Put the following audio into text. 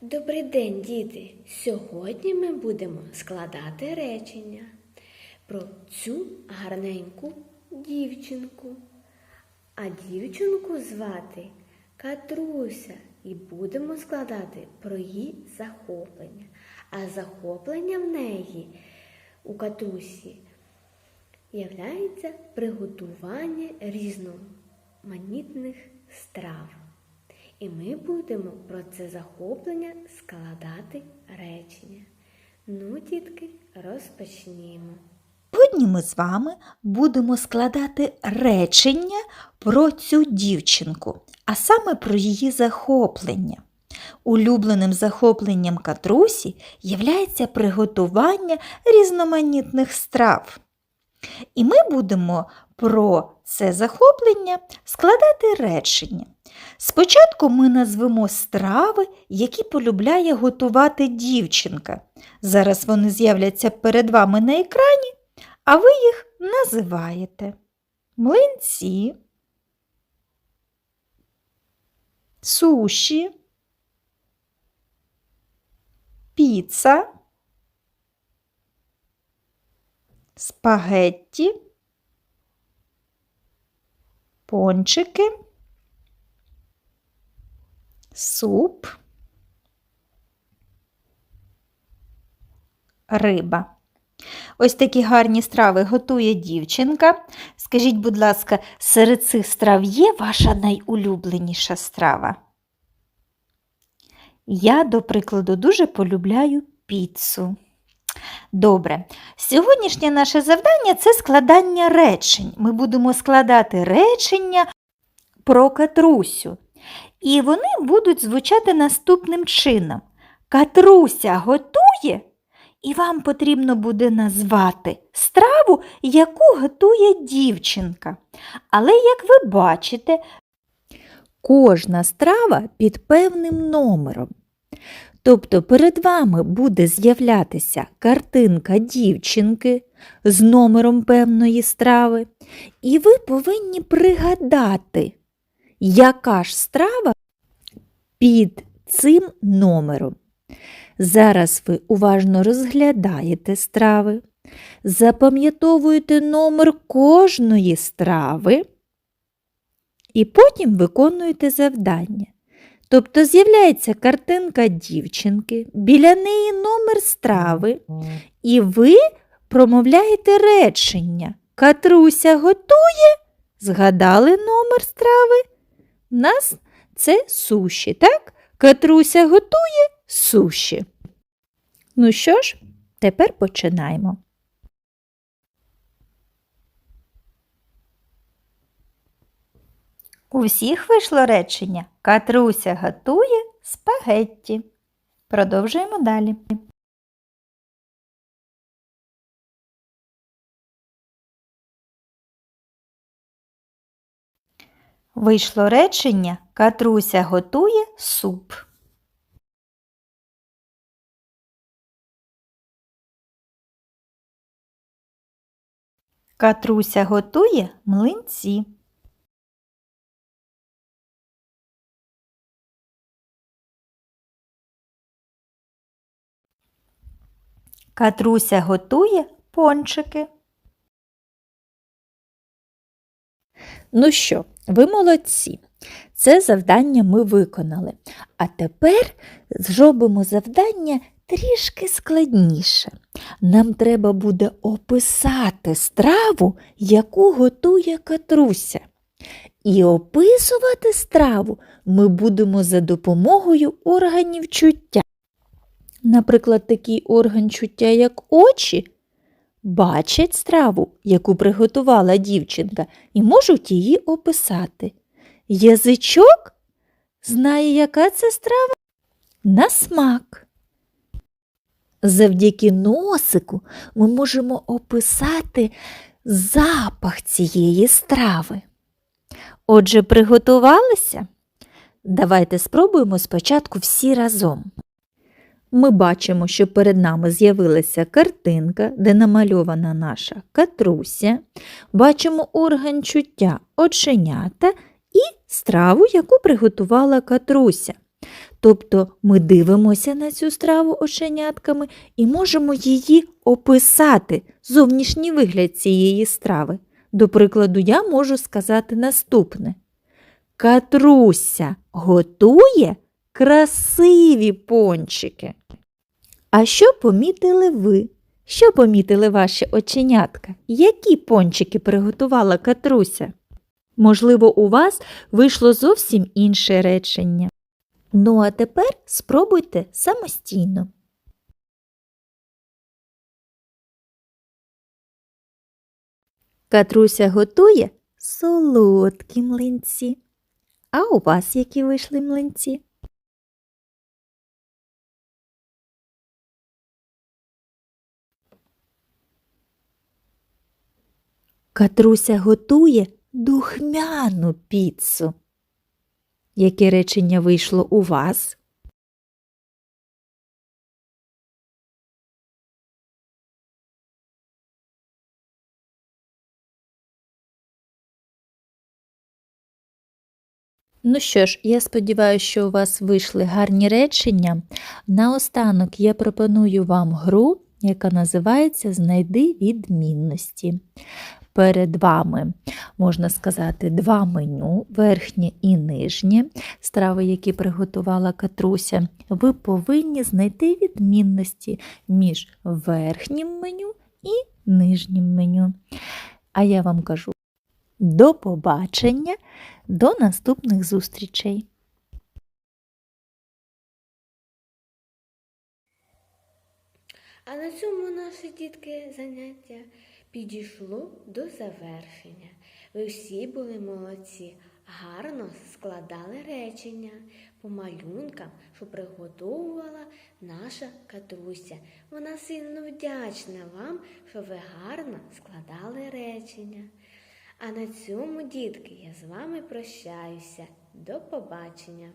Добрий день, діти! Сьогодні ми будемо складати речення про цю гарненьку дівчинку. А дівчинку звати Катруся, і будемо складати про її захоплення. А захоплення в неї у Катрусі являється приготування різноманітних страв. І ми будемо про це захоплення складати речення. Ну, дітки, розпочнімо. Сьогодні ми з вами будемо складати речення про цю дівчинку, а саме про її захоплення. Улюбленим захопленням Катрусі являється приготування різноманітних страв. І ми будемо про це захоплення складати речення. Спочатку ми назвемо страви, які полюбляє готувати дівчинка. Зараз вони з'являться перед вами на екрані, а ви їх називаєте млинці, суші, піца, спагетті, пончики, суп, риба. Ось такі гарні страви готує дівчинка. Скажіть, будь ласка, серед цих страв є ваша найулюбленіша страва? Я, до прикладу, дуже полюбляю піцу. Добре, сьогоднішнє наше завдання це складання речень. Ми будемо складати речення про Катрусю. І вони будуть звучати наступним чином. Катруся готує, і вам потрібно буде назвати страву, яку готує дівчинка. Але, як ви бачите, кожна страва під певним номером. Тобто перед вами буде з'являтися картинка дівчинки з номером певної страви, і ви повинні пригадати, яка ж страва під цим номером. Зараз ви уважно розглядаєте страви, запам'ятовуєте номер кожної страви і потім виконуєте завдання. Тобто з'являється картинка дівчинки, біля неї номер страви, і ви промовляєте речення. Катруся готує, згадали номер страви. У нас це суші, так? Катруся готує суші. Ну що ж, тепер починаємо. У всіх вийшло речення Катруся готує спагетті. Продовжуємо далі. Вийшло речення Катруся готує суп. Катруся готує млинці. Катруся готує пончики. Ну що, ви молодці. Це завдання ми виконали. А тепер зробимо завдання трішки складніше. Нам треба буде описати страву, яку готує Катруся. І описувати страву ми будемо за допомогою органів чуття. Наприклад, такий орган чуття, як очі, бачать страву, яку приготувала дівчинка, і можуть її описати. Язичок знає, яка це страва на смак. Завдяки носику ми можемо описати запах цієї страви. Отже, приготувалися? Давайте спробуємо спочатку всі разом. Ми бачимо, що перед нами з'явилася картинка, де намальована наша катруся. Бачимо орган чуття оченята і страву, яку приготувала катруся. Тобто ми дивимося на цю страву оченятками і можемо її описати, зовнішній вигляд цієї страви. До прикладу, я можу сказати наступне. Катруся готує красиві пончики. А що помітили ви? Що помітили ваші оченятка? Які пончики приготувала Катруся? Можливо, у вас вийшло зовсім інше речення. Ну, а тепер спробуйте самостійно. Катруся готує солодкі млинці. А у вас які вийшли млинці? Катруся готує духмяну піцу. Яке речення вийшло у вас? Ну що ж, я сподіваюся, що у вас вийшли гарні речення. Наостанок я пропоную вам гру, яка називається Знайди відмінності. Перед вами, можна сказати, два меню верхнє і нижнє страви, які приготувала Катруся. Ви повинні знайти відмінності між верхнім меню і нижнім меню. А я вам кажу до побачення, до наступних зустрічей! А на цьому наше дітки заняття підійшло до завершення. Ви всі були молодці, гарно складали речення по малюнкам, що приготовувала наша Катруся. Вона сильно вдячна вам, що ви гарно складали речення. А на цьому, дітки, я з вами прощаюся. До побачення!